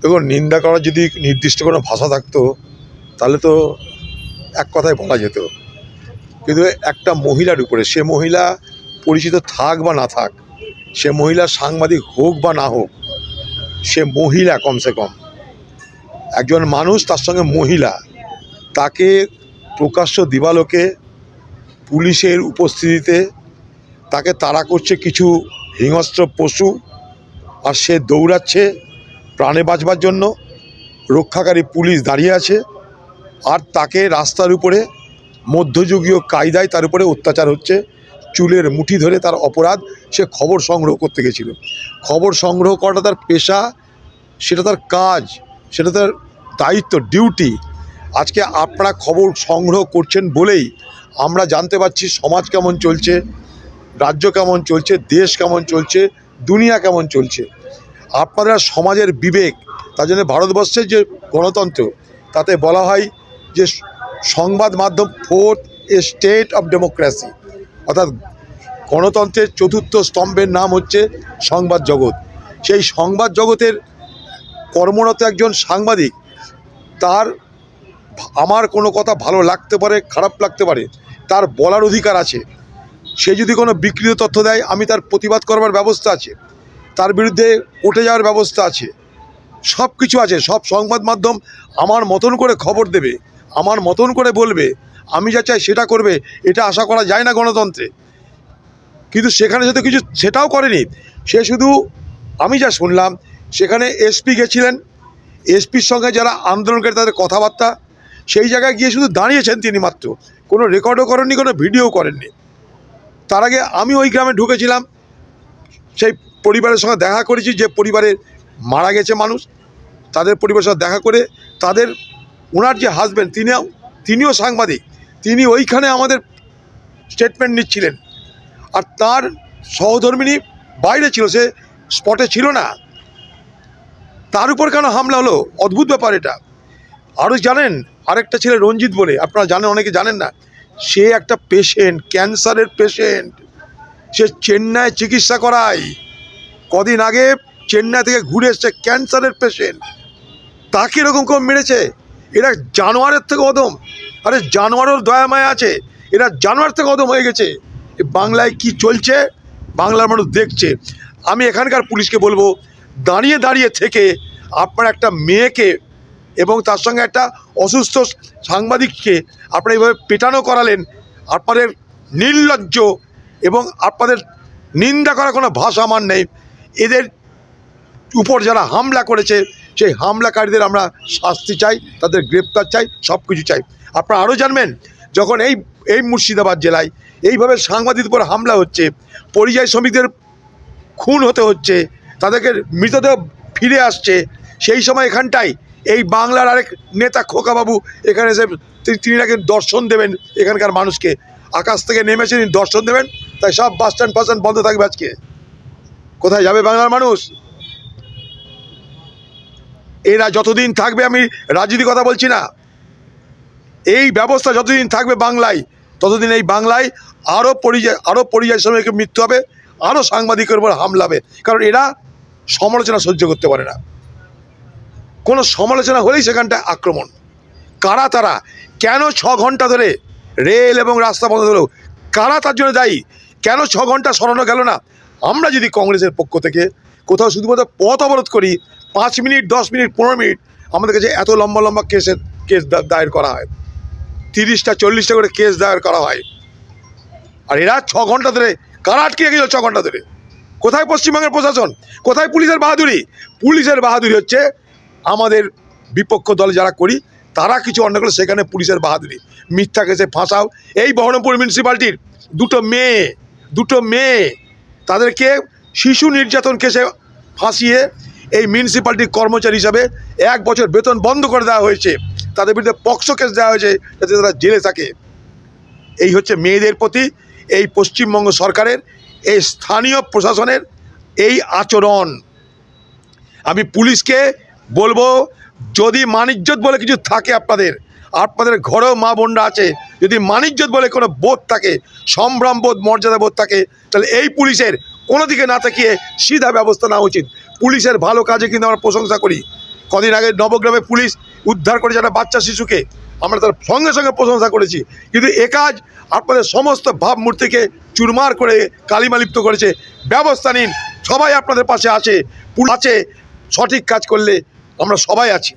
দেখুন, নিন্দা করার যদি নির্দিষ্ট কোনো ভাষা থাকতো, তাহলে তো এক কথায় বলা যেত। কিন্তু একটা মহিলার উপরে, সে মহিলা পরিচিত থাক বা না থাক, সে মহিলা সাংবাদিক হোক বা না হোক, সে মহিলা কমসে কম। একজন মানুষ, তার সঙ্গে মহিলা, তাকে প্রকাশ্য দিবালোকে, পুলিশের উপস্থিতিতে, তাকে তাড়া করছে কিছু হিংস্র পশু, আর সে দৌড়াচ্ছে প্রাণে বাঁচবার জন্য রক্ষাকারী পুলিশ দাঁড়িয়ে আছে আর তাকে রাস্তার উপরে মধ্যযুগীয় কায়দায় তার উপরে অত্যাচার হচ্ছে। চুলের মুঠি ধরে তার অপরাধ সে খবর সংগ্রহ করতে গেছিল। খবর সংগ্রহ করাটা তার পেশা, সেটা তার কাজ, সেটা তার দায়িত্ব, ডিউটি। আজকে আপনারা খবর সংগ্রহ করছেন বলেই আমরা জানতে পারছি সমাজ কেমন চলছে, রাজ্য কেমন চলছে, দেশ কেমন চলছে, দুনিয়া কেমন চলছে। আপনারা সমাজের বিবেক, তার জন্য ভারতবর্ষের যে গণতন্ত্র, তাতে বলা হয় যে সংবাদ মাধ্যম fourth estate of democracy. অর্থাৎ গণতন্ত্রের চতুর্থ স্তম্ভের নাম হচ্ছে সংবাদ জগৎ। সেই সংবাদ জগতের কর্মরত একজন সাংবাদিক, তার আমার কোনো কথা ভালো লাগতে পারে, খারাপ লাগতে পারে, তার বলার অধিকার আছে। সে যদি কোনো বিকৃত তথ্য দেয়, আমি তার প্রতিবাদ করবার ব্যবস্থা আছে। তার বিরুদ্ধে উঠে যাওয়ার ব্যবস্থা আছে। সব কিছু আছে, সব সংবাদ মাধ্যম আমার মতন করে খবর দেবে, আমার মতন করে বলবে, আমি যা চাই সেটা করবে, এটা আশা করা যায় না গণতন্ত্রে। কিন্তু সেখানে যদি কিছু, সেটাও করেনি। সে শুধু, আমি যা শুনলাম, সেখানে এসপি গেছিলেন, এসপির সঙ্গে যারা আন্দোলনকারী তাদের কথাবার্তা, সেই জায়গায় গিয়ে শুধু দাঁড়িয়েছেন তিনি মাত্র, কোনো রেকর্ডও করেননি, কোনো ভিডিও করেননি। তার আগে আমি ওই গ্রামে ঢুকেছিলাম, সেই পরিবারের সঙ্গে দেখা করেছি যে পরিবারে মারা গেছে মানুষ, তাদের পরিবারের সঙ্গে দেখা করে তাদের ওনার যে হাজব্যান্ড তিনিও তিনিও সাংবাদিক, তিনি ওইখানে আমাদের স্টেটমেন্ট নিচ্ছিলেন। আর তার সহধর্মিনী বাইরে ছিল, সে স্পটে ছিল না। তার উপর কেন হামলা হলো? অদ্ভুত ব্যাপার এটা। আরও জানেন, আরেকটা ছেলে রঞ্জিত বলে, আপনারা জানেন, অনেকে জানেন না, সে একটা পেশেন্ট ক্যান্সারের পেশেন্ট সে চেন্নাই চিকিৎসা করায়। কদিন আগে চেন্নাই থেকে ঘুরে এসছে ক্যান্সারের পেশেন্ট তাকে এরকম কেউ মেরেছে? এরা জানোয়ারের থেকে অদম। আরে জানোয়ারের দয়া মায়া আছে। এরা জানোয়ার থেকে অদম হয়ে গেছে। বাংলায় কি চলছে? বাংলার মানুষ দেখছে। আমি এখানকার পুলিশকে বলব, দাঁড়িয়ে দাঁড়িয়ে থেকে আপনার একটা মেয়েকে এবং তার সঙ্গে একটা অসুস্থ সাংবাদিককে আপনারা এইভাবে পেটানো করালেন, আপনাদের নির্লজ্জ এবং আপনাদের নিন্দা করার কোনো ভাষা আমার নেই। এদের উপর যারা হামলা করেছে, সেই হামলাকারীদের আমরা শাস্তি চাই, তাদের গ্রেপ্তার চাই সব কিছু চাই। আপনারা আরও জানবেন, যখন এই এই মুর্শিদাবাদ জেলায় এইভাবে সাংবাদিকদের উপর হামলা হচ্ছে, পরিযায়ী শ্রমিকদের খুন হতে হচ্ছে, তাদেরকে মৃতদেহ ফিরে আসছে, সেই সময় এখানটায় এই বাংলার আরেক নেতা খোকাবাবু, এখানে এসে তিনি- নাকি দর্শন দেবেন এখানকার মানুষকে। আকাশ থেকে নেমেছে, তিনি দর্শন দেবেন, তাই সব বাস স্ট্যান্ড ফাস স্ট্যান্ড বন্ধ থাকবে আজকে। কোথায় যাবে বাংলার মানুষ? এরা যতদিন থাকবে, আমি রাজনীতির কথা বলছি না। এই ব্যবস্থা যতদিন থাকবে বাংলায়, ততদিন এই বাংলায় আরও পরিযায় আরও পরিযায়ী শ্রমিকের মৃত্যু হবে আরও সাংবাদিকের উপর হামলা হবে। কারণ এরা সমালোচনা সহ্য করতে পারে না। কোনো সমালোচনা হলেই সেখানটা আক্রমণ। কারা তারা? কেন ছ ঘণ্টা ধরে রেল এবং রাস্তা বন্ধ হলো? কারা তার জন্য দায়ী? কেন ছ ঘণ্টা সরানো গেল না? আমরা যদি কংগ্রেসের পক্ষ থেকে কোথাও শুধুমাত্র পথ অবরোধ করি, পাঁচ মিনিট, দশ মিনিট, পনেরো মিনিট, আমাদের কাছে এত লম্বা লম্বা কেসের, কেস দায়ের করা হয়। তিরিশটা, চল্লিশটা করে কেস দায়ের করা হয়। আর এরা ছ ঘণ্টা ধরে, কারা আটকে রেখেছিল ছ ঘণ্টা ধরে? কোথায় পশ্চিমবঙ্গের প্রশাসন? কোথায় পুলিশের বাহাদুরি? পুলিশের বাহাদুরি হচ্ছে আমাদের বিপক্ষ দল যারা করি, তারা কিছু অন্য করলে সেখানে পুলিশের বাহাদুরি। মিথ্যা কেসে ফাঁসাও। এই বহরমপুর মিউনিসিপ্যালিটির দুটো মেয়ে দুটো মেয়ে তাদেরকে শিশু নির্যাতন কেসে ফাঁসিয়ে এই মিউনিসিপ্যালিটির কর্মচারী হিসাবে এক বছর বেতন বন্ধ করে দেওয়া হয়েছে। তাদের বিরুদ্ধে পক্সো কেস দেওয়া হয়েছে যাতে তারা জেলে থাকে। এই হচ্ছে মেয়েদের প্রতি এই পশ্চিমবঙ্গ সরকারের, এই স্থানীয় প্রশাসনের এই আচরণ। আমি পুলিশকে বলব, যদি মানিজ্যত বলে কিছু থাকে আপনাদের আপনাদের ঘরেও মা বোনরা আছে, যদি মানিজ্যত বলে কোনো বোধ থাকে সম্ভ্রম বোধ মর্যাদা বোধ থাকে, তাহলে এই পুলিশের কোনো দিকে না তাকিয়ে সিধা ব্যবস্থা নেওয়া উচিত। পুলিশের ভালো কাজে কিন্তু আমরা প্রশংসা করি। কদিন আগে নবগ্রামে পুলিশ উদ্ধার করেছে একটা বাচ্চা শিশুকে, আমরা তার সঙ্গে সঙ্গে প্রশংসা করেছি। কিন্তু এ কাজ আপনাদের সমস্ত ভাবমূর্তিকে চুরমার করে কালিমালিপ্ত করেছে। ব্যবস্থা নিন, সবাই আপনাদের পাশে আছে আছে, সঠিক কাজ করলে আমরা সবাই আছি।